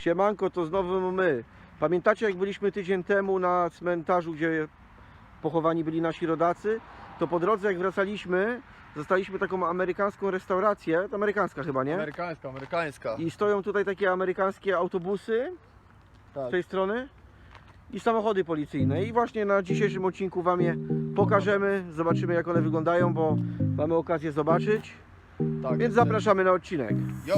Siemanko, to znowu my. Pamiętacie jak byliśmy tydzień temu na cmentarzu, gdzie pochowani byli nasi rodacy? To po drodze jak wracaliśmy, zostaliśmy taką amerykańską restaurację, to amerykańska chyba, nie? Amerykańska, amerykańska. I stoją tutaj takie amerykańskie autobusy Tak. z tej strony i samochody policyjne. I właśnie na dzisiejszym odcinku Wam je pokażemy, zobaczymy jak one wyglądają, bo mamy okazję zobaczyć. tak Więc zapraszamy na odcinek. Yo!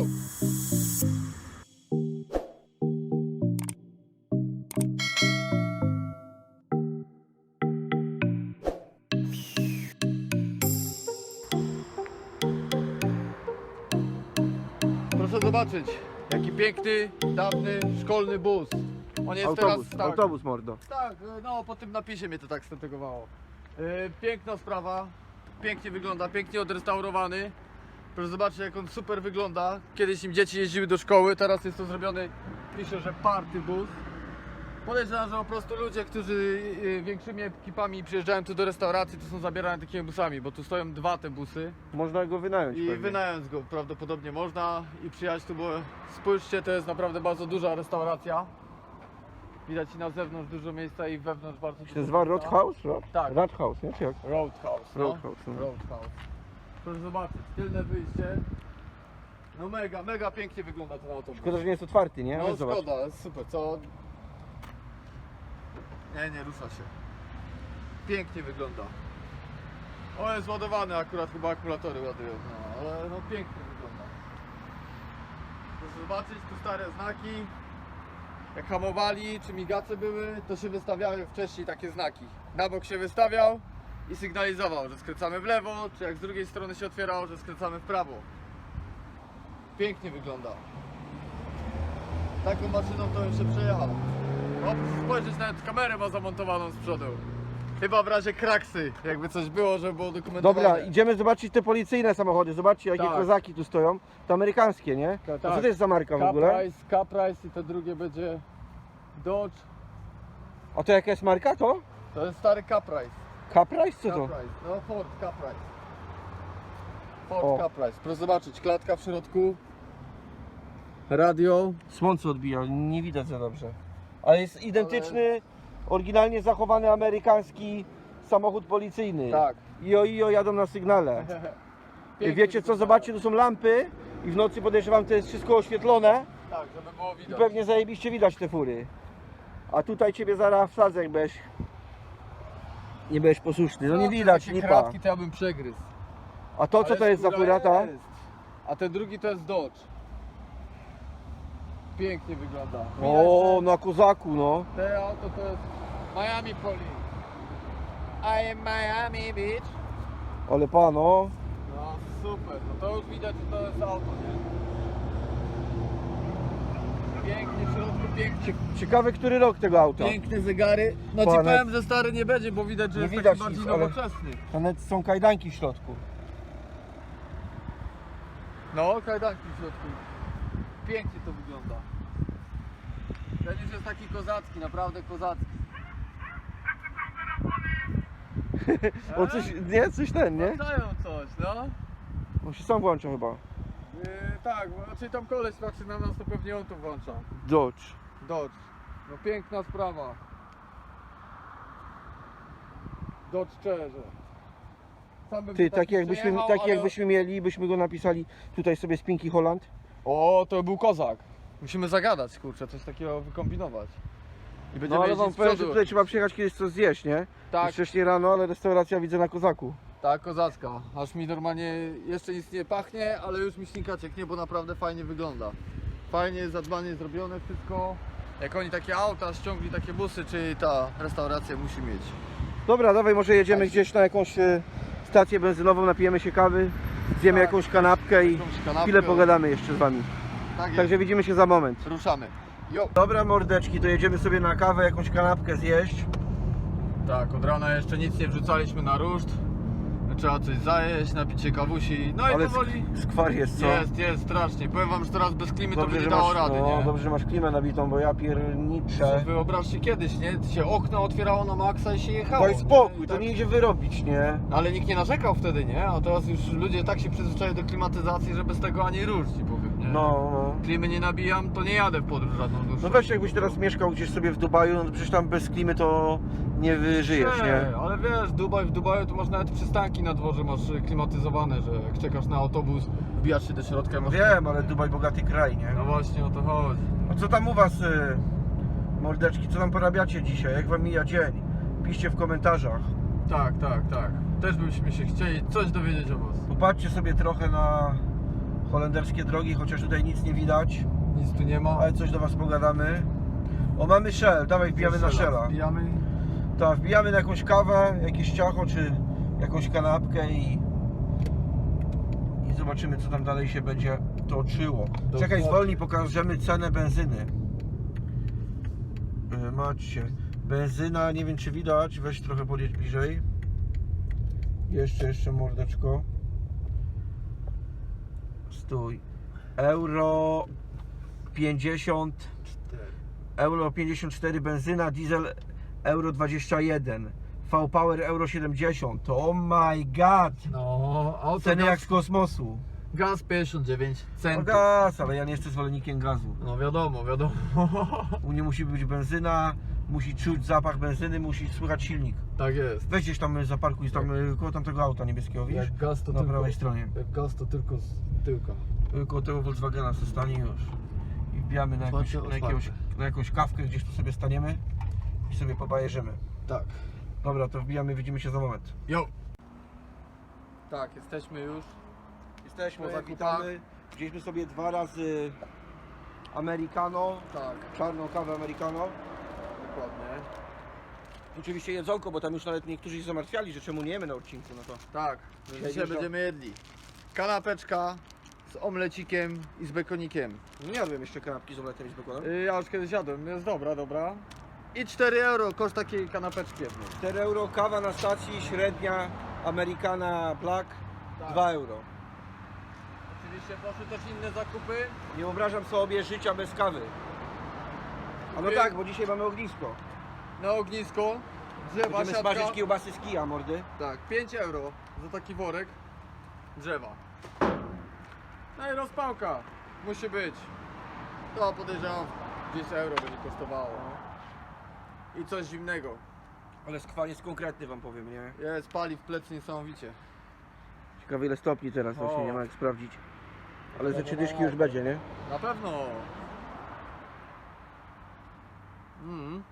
Proszę zobaczyć, jaki piękny, dawny, szkolny bus. On jest Autobus, teraz tak, autobus mordo. Tak, no po tym napisie mnie to tak stetygowało. Yy, piękna sprawa, pięknie wygląda, pięknie odrestaurowany. Proszę zobaczyć jak on super wygląda. Kiedyś im dzieci jeździły do szkoły, teraz jest to zrobiony, pisze, że party bus. Podejrzewam, że po prostu ludzie, którzy yy, większymi ekipami przyjeżdżają tu do restauracji, to są zabierani takimi busami, bo tu stoją dwa te busy. Można go wynająć. I pewnie. wynająć go prawdopodobnie można i przyjechać tu, bo spójrzcie, to jest naprawdę bardzo duża restauracja. Widać i na zewnątrz dużo miejsca i wewnątrz bardzo To dużo nazywa miejsca. Roadhouse? Road? Tak. Roadhouse, nie? Czy jak? Roadhouse. No. Roadhouse, no. Roadhouse. Proszę zobaczyć, tylne wyjście. No mega, mega pięknie wygląda ten autobus. Szkoda, że nie jest otwarty, nie? No Ale zobacz. szkoda, super, co? Nie, nie, rusza się. Pięknie wygląda. O, jest ładowany akurat, chyba akumulatory ładują, no, ale no pięknie wygląda. Proszę zobaczyć, tu stare znaki. Jak hamowali, czy migace były, to się wystawiały wcześniej takie znaki. Na bok się wystawiał i sygnalizował, że skręcamy w lewo, czy jak z drugiej strony się otwierało, że skręcamy w prawo. Pięknie wygląda. Taką maszyną to jeszcze przejechał. O, proszę spojrzeć, nawet kamerę ma zamontowaną z przodu. Chyba w razie kraksy, jakby coś było, żeby było dokumentowane. Dobra, idziemy zobaczyć te policyjne samochody. Zobaczcie, jakie Tak. kozaki tu stoją. To amerykańskie, nie? Tak, A co tak. to jest za marka w ogóle? Caprice, Caprice i to drugie będzie Dodge. A to jaka jest marka to? To jest stary Caprice. Caprice? Co to? Caprice, no Ford Caprice. Ford O. Caprice. Proszę zobaczyć, klatka w środku. Radio. Słońce odbija, nie widać za dobrze. Ale jest identyczny, oryginalnie zachowany amerykański samochód policyjny. Tak. Io, io, jadą na sygnale. Pięknie Wiecie co, zobaczcie, tu są lampy i w nocy podejrzewam, to jest wszystko oświetlone Tak, żeby było i widać. pewnie zajebiście widać te fury. A tutaj ciebie zaraz wsadzę, jak będziesz... Nie będziesz posłuszny, no nie widać, takie lipa. kratki to ja bym przegryzł. A to co Ale to jest za skóra fura ta? jest. A ten drugi to jest Dodge. Pięknie wygląda. O, na kozaku, no. że Te auto to jest Miami Police. I am Miami Beach. Ale pano, No super, no to już widać, że to jest auto, nie? Pięknie w środku, pięknie. ciekawy który rok tego auta. Piękne zegary. No ci Pane- powiem, że stary nie będzie, bo widać, że Nie jest widać taki bardziej nic, ale- nowoczesny. To nawet są kajdanki w środku. No, kajdanki w środku. Pięknie to wygląda. Ten już jest taki kozacki, naprawdę kozacki. O coś, nie? Coś ten, nie? Włączają coś, no. On się sam włącza chyba. Yy, tak, bo raczej tam koleś patrzy na nas, to pewnie on to włącza. Dodge. Dodge. No piękna sprawa. Dodge szczerze. Sam bym Ty, taki jakbyśmy, przejechał, taki ale- jakbyśmy mieli, byśmy go napisali tutaj sobie z Pinky Holland. O, to był kozak. Musimy zagadać, kurczę, coś takiego wykombinować. I No będziemy ale wam jeździć z powiem, że przodu. tutaj trzeba przyjechać kiedyś coś zjeść, nie? Tak, Wcześniej rano, ale restauracja widzę na kozaku. tak, kozacka. Aż mi normalnie jeszcze nic nie pachnie, ale już mi ślinka cieknie, bo naprawdę fajnie wygląda. Fajnie, zadbanie zrobione wszystko. Jak oni takie auta ściągli, takie busy, czy ta restauracja musi mieć. Dobra, dawaj, może jedziemy Tak. gdzieś na jakąś e, stację benzynową, napijemy się kawy, zjemy Tak. jakąś kanapkę i Jakąś kanapkę. chwilę pogadamy jeszcze z wami. Tak jest. Także widzimy się za moment. Ruszamy. Jo. Dobra mordeczki, to jedziemy sobie na kawę, jakąś kanapkę zjeść. Tak, od rana jeszcze nic nie wrzucaliśmy na ruszt. Trzeba coś zajeść, napić się kawusi, no i Ale powoli... sk- skwar jest, co? Jest, jest, strasznie. Powiem wam, że teraz bez klimy to będzie że dało rady, no, nie? dobrze, że masz klimę nabitą, bo ja pierniczę. Wyobraźcie kiedyś, nie? Się okno otwierało na maksa i się jechało. Daj spokój, nie? to Tak- nie idzie wyrobić, nie? Ale nikt nie narzekał wtedy, nie? A teraz już ludzie tak się przyzwyczają do klimatyzacji, że bez tego ani rusz ci powiem, nie? No, no. Klimy nie nabijam, to nie jadę w podróż żadną dłuższą. No weź jakbyś teraz mieszkał gdzieś sobie w Dubaju, no to przecież tam bez klimy to nie wyżyjesz, nie? ale wiesz, Dubaj, w Dubaju to masz nawet przystanki na dworze masz klimatyzowane, że jak czekasz na autobus, wbijasz się do środka i masz... Wiem, ale Dubaj bogaty kraj, nie? No właśnie o to chodzi. A co tam u was, y, mordeczki, co tam porabiacie dzisiaj? Jak wam mija dzień? Piszcie w komentarzach. Tak, tak, tak. Też byśmy się chcieli coś dowiedzieć o was. Popatrzcie sobie trochę na holenderskie drogi, chociaż tutaj nic nie widać, Nic tu nie ma. ale coś do was pogadamy. O, mamy Shell, dawaj wbijamy na Shella. Wbijamy. Tak, wbijamy na jakąś kawę, jakieś ciacho, czy jakąś kanapkę i, i zobaczymy, co tam dalej się będzie toczyło. Czekaj, zwolnij, pokażemy cenę benzyny. E, Macie. Benzyna, nie wiem czy widać, weź trochę podjedź bliżej. Jeszcze, jeszcze mordeczko. Stój. Euro 50 Euro 54 benzyna, diesel Euro 21, V-Power Euro 70. To oh my god! No, auto Ceny gaz, jak z kosmosu. gaz 59 No centów. gaz, ale ja nie jestem zwolennikiem gazu. No wiadomo, wiadomo. U mnie musi być benzyna, musi czuć zapach benzyny, musi słychać silnik. tak jest. Weź gdzieś tam zaparkuj tam y, koło tamtego auta niebieskiego, widzisz? Jak gaz to Na tylko, prawej stronie. Jak gaz to tylko z tyłka. Y, Koło tego Volkswagena se stanie już. I wbijamy na, jakąś, na, otwarte. na jakąś kawkę, gdzieś tu sobie staniemy i sobie pobajerzymy. Tak. Dobra, to wbijamy, widzimy się za moment. Yo! Tak, jesteśmy już. Jesteśmy, witamy. Wzięliśmy sobie dwa razy americano, Tak, czarną kawę americano. Dokładnie. Oczywiście jedzonko, bo tam już nawet niektórzy się zamartwiali, że czemu nie jemy na odcinku, no to Tak, Dzisiaj będziemy jedli. Kanapeczka z omlecikiem i z bekonikiem. nie jadłem jeszcze kanapki z omletem i z bekonem. Y, Ja już kiedyś jadłem, jest dobra, dobra. I 4 euro koszt takiej kanapeczki jednej. 4 euro, kawa na stacji, średnia americana black, Tak. 2 euro. Oczywiście poszły też inne zakupy. Nie wyobrażam sobie życia bez kawy. A no tak, bo dzisiaj mamy ognisko. Na ognisko, drzewa, Będziemy siatka. smażyć kiełbasy z kija, mordy. Tak, 5 euro za taki worek drzewa. No i rozpałka musi być. To podejrzewam 10 euro będzie kosztowało. I coś zimnego. Ale skwan jest konkretny wam powiem, nie? Jest pali w plecy niesamowicie. Ciekawe ile stopni teraz, właśnie nie ma jak sprawdzić. Ale ze trzy dyszki już będzie, nie? Na pewno. Mm.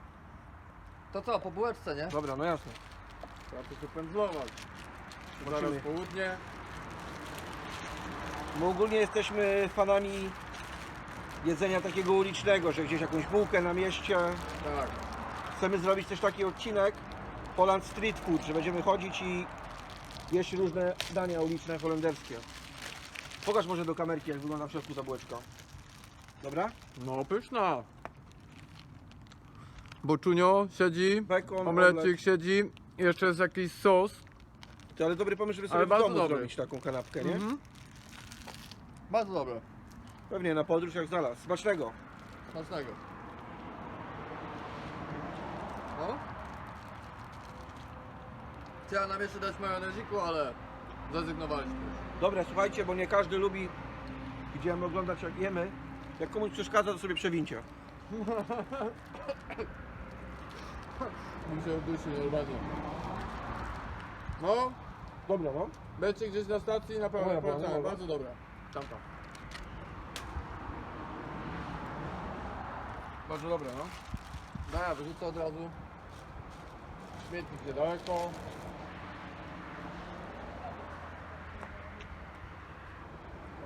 To co, po bułeczce, nie? Dobra, no jasne. Trzeba to się pędzlować. Zaraz Zobaczymy. południe. My ogólnie jesteśmy fanami jedzenia takiego ulicznego, że gdzieś jakąś bułkę na mieście. Tak. Chcemy zrobić też taki odcinek Poland Street Food, że będziemy chodzić i jeść różne dania uliczne holenderskie. Pokaż może do kamerki, jak wygląda w środku ta bułeczka. Dobra? No pyszna. Boczunio siedzi, Bekon, omlecik omlet. siedzi, jeszcze jest jakiś sos. To ale dobry pomysł, żeby sobie Ale w bardzo domu dobry. zrobić taką kanapkę, nie? Mhm. Bardzo dobre. Pewnie na podróż jak znalazł. Smacznego. Smacznego. No. Chciałem nam jeszcze dać majoneziku, ale zrezygnowaliśmy. Dobra, słuchajcie, bo nie każdy lubi, idziemy oglądać jak jemy. Jak komuś przeszkadza, to sobie przewincie. Muszę udusić normalnie. No, Dobra, no. będzie gdzieś na stacji na pewno Dobra, polecamy. dobra. Bardzo dobre. Tamta. Bardzo dobre, no. Daja, wyrzucę od razu. Śmietnik niedaleko.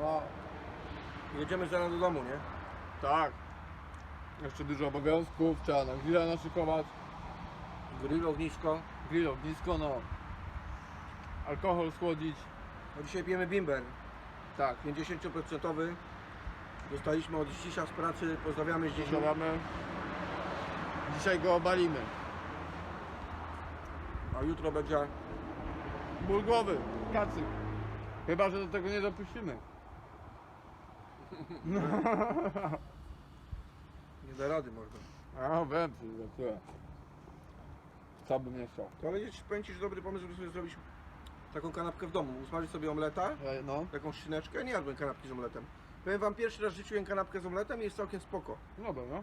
O, Jedziemy zaraz do domu, nie? tak. Jeszcze dużo obowiązków, trzeba na grilla naszykować. Grill, ognisko. Grill, ognisko, no. Alkohol schłodzić. No dzisiaj pijemy bimber. Tak. 50%. Dostaliśmy od Zdzisia z pracy. Pozdrawiamy Zdzisiu. Pozdrawiamy. Dzisiaj go obalimy. A jutro będzie Ból głowy, kacyk. Chyba, że do tego nie dopuścimy. Nie da rady mordo. A, wiem, czy za Co bym nie chciał. To ale ci powiem ci, że dobry pomysł, żeby sobie zrobić taką kanapkę w domu. Usmażyć sobie omleta, No, taką szyneczkę. Nie jadłem kanapki z omletem. Powiem wam, pierwszy raz w życiu jem kanapkę z omletem i jest całkiem spoko. no dobra.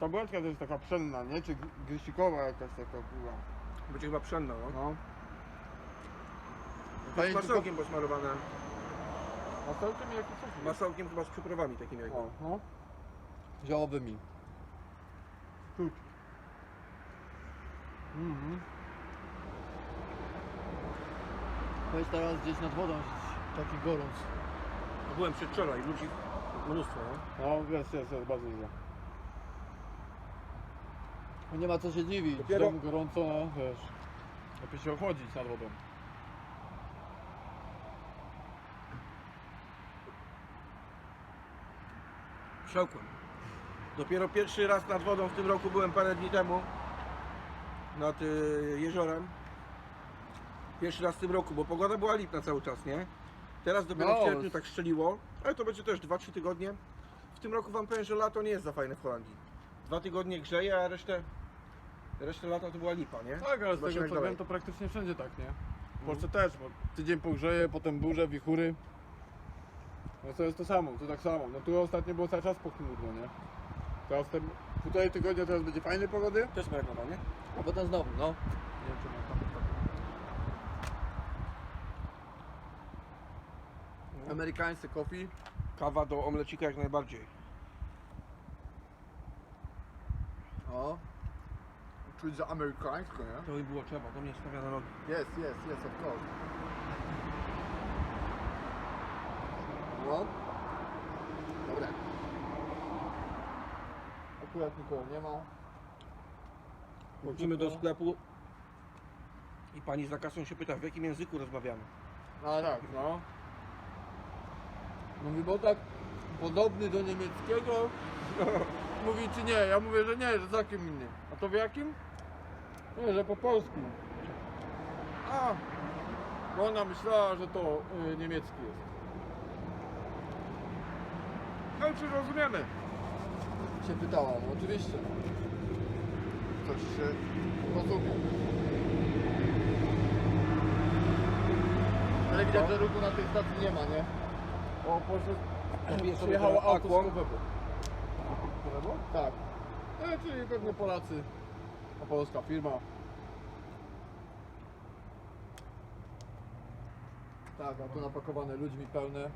Ta bułeczka to jest taka pszenna, nie? Czy gr- grysikowa jakaś taka kurwa. Będzie chyba pszenna, no. No. To jest masełkiem posmarowane. Masełkiem i. Masełkiem chyba z przyprawami takimi jakby. O, no. Ziołowymi. Czuć. Mhm. To jest teraz gdzieś nad wodą, taki gorąc. Byłem przedwczoraj, ludzi mnóstwo, no. No, jest, jest, jest, bardzo dużo. No nie ma co się dziwić, Dopiero- w domu gorąco, no, wiesz. Lepiej się ochłodzić nad wodą. Przełkłem. Dopiero pierwszy raz nad wodą w tym roku byłem parę dni temu. Nad y, jeziorem. Pierwszy raz w tym roku, bo pogoda była lipna cały czas, nie? Teraz dopiero No. w sierpniu tak strzeliło, ale to będzie też 2-3 tygodnie. W tym roku wam powiem, że lato nie jest za fajne w Holandii. Dwa tygodnie grzeje, a resztę, resztę lata to była lipa, nie? Tak, ale z Zobaczymy, tego jak co dalej. wiem, to praktycznie wszędzie tak, nie? W Polsce też, bo tydzień pogrzeje, potem burze, wichury. No to jest to samo, to tak samo. No tu ostatnio było cały czas pochmurno, nie? Teraz ten półtorej tygodnia teraz będzie fajnej pogody, To jest moja nowa, nie? a potem znowu, no. Nie wiem czy mam tam Amerykańscy coffee. Kawa do omlecika jak najbardziej. O. Czuć za amerykańsko, nie? To mi było trzeba, to mnie stawia na nogi. Jest, jest, jest, of course. No. Dobre. Akurat nikogo nie ma. Chodzimy do sklepu i pani za kasą się pyta, w jakim języku rozmawiamy. No tak, no. Mówi, bo tak podobny do niemieckiego. Mówi czy nie? Ja mówię, że nie, że całkiem inny. A to w jakim? Nie, że po polsku. A, bo ona myślała, że to y, niemiecki jest. No czy rozumiemy? Się pytała, no oczywiście. Coś się rozumie. Ale widać, że ruchu na tej stacji nie ma, nie? O, Kupię sobie przyjechało auto z. Nowego. Tak. E, czyli pewnie Polacy. A polska firma. Tak, a tu napakowane ludźmi pełne.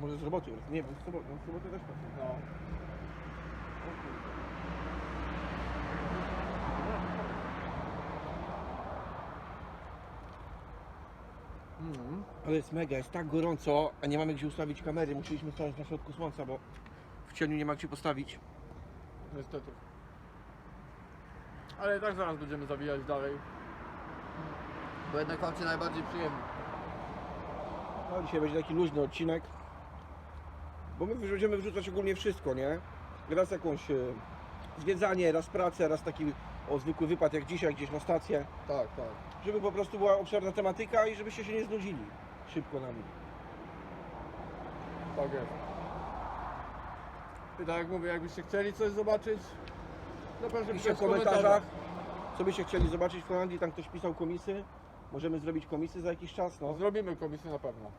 Może z roboty, nie wiem, z roboty też pracuję. No. Mhm. Ale jest mega, jest tak gorąco, a nie mamy gdzie ustawić kamery. Musieliśmy stać na środku słońca, bo w cieniu nie ma gdzie postawić. Niestety. Ale i tak zaraz będziemy zawijać dalej. Bo jednak wam się najbardziej przyjemnie. No, dzisiaj będzie taki luźny odcinek. Bo my będziemy wrzucać ogólnie wszystko, nie? Raz jakąś e, zwiedzanie, raz pracę, raz taki o zwykły wypad jak dzisiaj gdzieś na stację. Tak, tak. Żeby po prostu była obszerna tematyka i żebyście się nie znudzili szybko nami. Tak jest. I tak jak mówię, jakbyście chcieli coś zobaczyć, zapraszam Piszcie w komentarzach, co byście chcieli zobaczyć w Holandii. Tam ktoś pisał komisy. Możemy zrobić komisy za jakiś czas, no. Zrobimy komisję na pewno.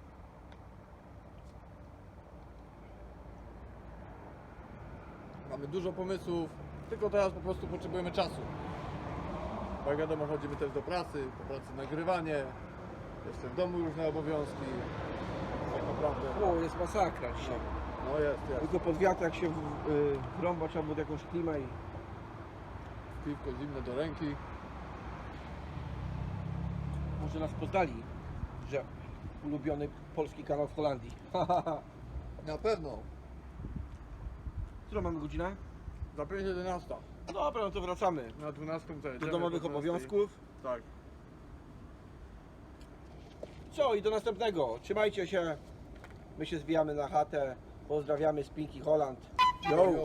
Mamy dużo pomysłów, tylko teraz po prostu potrzebujemy czasu. Bo jak wiadomo, chodzimy też do pracy, po pracy nagrywanie, jeszcze w domu różne obowiązki. Tak naprawdę. O, jest masakra dzisiaj. No jest, jest. Tylko pod wiatr jak się w- y, wrąba trzeba pod jakąś klimę i Piwko zimne do ręki. może nas poznali, że ulubiony polski kanał w Holandii. Na pewno. Którą mamy godzinę? Za 5.11. Dobra, no to wracamy Na 12 do zajedziemy, domowych 12. obowiązków. Tak. Co i do następnego. Trzymajcie się. My się zbijamy na chatę. Pozdrawiamy z Pinky Holland. Yo!